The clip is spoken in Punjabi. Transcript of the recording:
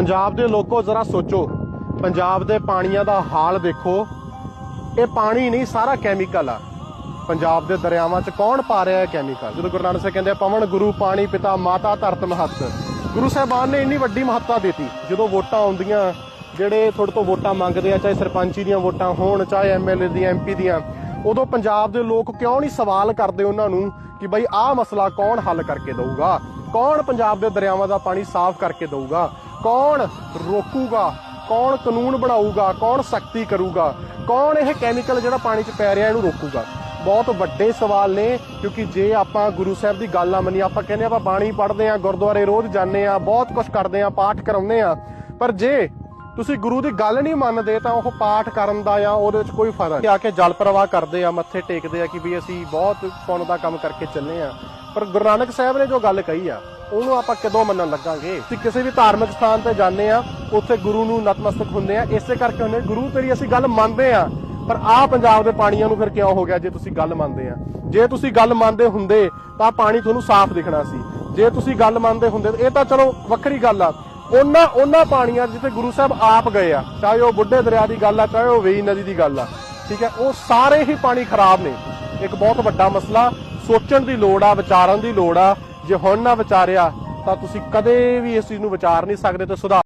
ਪੰਜਾਬ ਦੇ ਲੋਕੋ ਜ਼ਰਾ ਸੋਚੋ। ਪੰਜਾਬ ਦੇ ਪਾਣੀਆਂ ਦਾ ਹਾਲ ਦੇਖੋ ਇਹ ਪਾਣੀ ਨਹੀਂ ਸਾਰਾ ਕੈਮੀਕਲ ਆ। ਪੰਜਾਬ ਦੇ ਦਰਿਆਵਾਂ 'ਚ ਕੌਣ ਪਾ ਰਿਹਾ ਹੈ ਕੈਮੀਕਲ ਜਦੋਂ ਗੁਰੂ ਨਾਨਕ ਸਾਹਿਬ ਕਹਿੰਦੇ ਆ, ਪਵਨ ਗੁਰੂ ਪਾਣੀ ਪਿਤਾ ਮਾਤਾ ਧਰਤ ਮਹੱਤ। ਗੁਰੂ ਸਾਹਿਬਾਨ ਨੇ ਇੰਨੀ ਵੱਡੀ ਮਹੱਤਤਾ ਦਿੱਤੀ। ਜਦੋਂ ਵੋਟਾਂ ਆਉਂਦੀਆਂ ਜਿਹੜੇ ਤੁਹਾਡੇ ਤੋਂ ਵੋਟਾਂ ਮੰਗਦੇ ਆ ਚਾਹੇ ਸਰਪੰਚੀ ਦੀਆਂ ਵੋਟਾਂ ਹੋਣ ਚਾਹੇ ਐਮਐਲਏ ਦੀਆਂ ਐਮਪੀ ਦੀਆਂ ਉਦੋਂ ਪੰਜਾਬ ਦੇ ਲੋਕ ਕਿਉਂ ਨਹੀਂ ਸਵਾਲ ਕਰਦੇ ਉਹਨਾਂ ਨੂੰ ਕਿ ਬਈ ਆਹ ਮਸਲਾ ਕੌਣ ਹੱਲ ਕਰਕੇ ਦਊਗਾ? ਕੌਣ ਪੰਜਾਬ ਦੇ ਦਰਿਆਵਾਂ ਦਾ ਪਾਣੀ ਸਾਫ਼ ਕਰਕੇ ਦਊਗਾ? ਕੌਣ ਰੋਕੂਗਾ? ਕੌਣ ਕਾਨੂੰਨ ਬਣਾਊਗਾ? ਕੌਣ ਸਖਤੀ ਕਰੂਗਾ? ਕੌਣ ਇਹ ਕੈਮੀਕਲ ਜਿਹੜਾ ਪਾਣੀ 'ਚ ਪੈ ਰਿਹਾ ਇਹਨੂੰ ਰੋਕੂਗਾ? ਬਹੁਤ ਵੱਡੇ ਸਵਾਲ ਨੇ, ਕਿਉਂਕਿ ਜੇ ਆਪਾਂ ਗੁਰੂ ਸਾਹਿਬ ਦੀ ਗੱਲ ਨਾ ਮੰਨੀ ਆਪਾਂ ਕਹਿੰਦੇ ਆਪਾਂ ਬਾਣੀ ਪੜ੍ਹਦੇ ਆ ਗੁਰਦੁਆਰੇ ਰੋਜ਼ ਜਾਂਦੇ ਆ ਬਹੁਤ ਕੁਝ ਕਰਦੇ ਆ ਪਾਠ ਕਰਾਉਂਦੇ ਆ ਪਰ ਜੇ ਤੁਸੀਂ ਗੁਰੂ ਦੀ ਗੱਲ ਨਹੀਂ ਮੰਨਦੇ, ਤਾਂ ਉਹ ਪਾਠ ਕਰਨ ਦਾ ਜਾਂ ਉਹਦੇ ਵਿੱਚ ਕੋਈ ਫਾਇਦਾ ਨਹੀਂ। ਆ ਕੇ ਜਲ ਪ੍ਰਵਾਹ ਕਰਦੇ ਆ, ਮੱਥੇ ਟੇਕਦੇ ਆ ਕਿ ਵੀ ਅਸੀਂ ਬਹੁਤ ਪੁੰਨ ਦਾ ਕੰਮ ਕਰਕੇ ਚੱਲੇ ਆ ਪਰ ਗੁਰੂ ਨਾਨਕ ਸਾਹਿਬ ਨੇ ਜੋ ਗੱਲ ਕਹੀ ਆ ਉਹਨੂੰ ਆਪਾਂ ਕਦੋਂ ਮੰਨਣ ਲੱਗਾਂਗੇ? ਤੁਸੀਂ ਕਿਸੇ ਵੀ ਧਾਰਮਿਕ ਸਥਾਨ ਤੇ ਜਾਂਦੇ ਆ ਉੱਥੇ ਗੁਰੂ ਨੂੰ ਨਤਮਸਤਕ ਹੁੰਦੇ ਆ ਇਸੇ ਕਰਕੇ ਹੁੰਦੇ ਗੁਰੂ ਤੇਰੀ ਅਸੀਂ ਗੱਲ ਮੰਨਦੇ ਆ ਪਰ ਆਹ ਪੰਜਾਬ ਦੇ ਪਾਣੀਆਂ ਨੂੰ ਫਿਰ ਕਿਉਂ ਹੋ ਗਿਆ ਜੇ ਤੁਸੀਂ ਗੱਲ ਮੰਨਦੇ ਆ ਜੇ ਤੁਸੀਂ ਗੱਲ ਮੰਨਦੇ ਹੁੰਦੇ, ਤਾਂ ਪਾਣੀ ਤੁਹਾਨੂੰ ਸਾਫ਼ ਦਿਖਣਾ ਸੀ। ਜੇ ਤੁਸੀਂ ਗੱਲ ਮੰਨਦੇ ਹੁੰਦੇ, ਇਹ ਤਾਂ ਚਲੋ ਵੱਖਰੀ ਗੱਲ ਆ। ਉਹਨਾਂ ਉਹਨਾਂ ਪਾਣੀਆਂ ਜਿੱਥੇ ਗੁਰੂ ਸਾਹਿਬ ਆਪ ਗਏ ਆ, ਚਾਹੇ ਉਹ ਬੁੱਢੇ ਦਰਿਆ ਦੀ ਗੱਲ ਆ, ਚਾਹੇ ਉਹ ਵੇਈ ਨਦੀ ਦੀ ਗੱਲ ਆ, ਠੀਕ ਹੈ, ਉਹ ਸਾਰੇ ਹੀ ਪਾਣੀ ਖਰਾਬ ਨੇ। ਇੱਕ ਬਹੁਤ ਵੱਡਾ ਮਸਲਾ, ਸੋਚਣ ਦੀ ਲੋੜ ਆ, ਵਿਚਾਰਨ ਦੀ ਲੋੜ ਆ ਜੇ ਹੁਣ ਨਾ ਵਿਚਾਰਿਆ ਤਾਂ ਤੁਸੀਂ ਕਦੇ ਵੀ ਇਸ ਚੀਜ਼ ਨੂੰ ਵਿਚਾਰ ਨਹੀਂ ਸਕਦੇ ਤੇ ਸੁਧਾਰ